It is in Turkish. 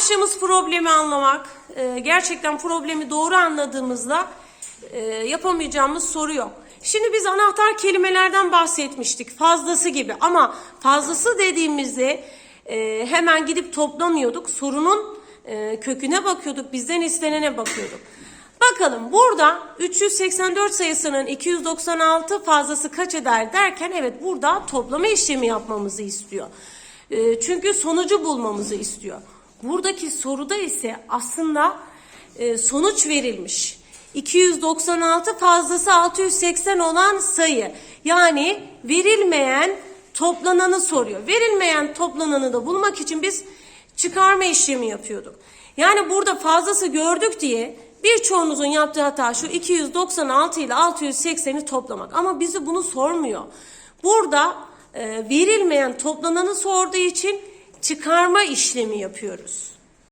Başlığımız problemi anlamak. Ee, gerçekten problemi doğru anladığımızda e, yapamayacağımız soru yok. Şimdi biz anahtar kelimelerden bahsetmiştik. Fazlası gibi ama fazlası dediğimizde e, hemen gidip toplamıyorduk. Sorunun e, köküne bakıyorduk. Bizden istenene bakıyorduk. Bakalım burada 384 sayısının 296 fazlası kaç eder derken evet burada toplama işlemi yapmamızı istiyor. E, çünkü sonucu bulmamızı istiyor. Buradaki soruda ise aslında e, sonuç verilmiş. 296 fazlası 680 olan sayı. Yani verilmeyen toplananı soruyor. Verilmeyen toplananı da bulmak için biz çıkarma işlemi yapıyorduk. Yani burada fazlası gördük diye birçoğunuzun yaptığı hata şu 296 ile 680'i toplamak. Ama bizi bunu sormuyor. Burada e, verilmeyen toplananı sorduğu için çıkarma işlemi yapıyoruz.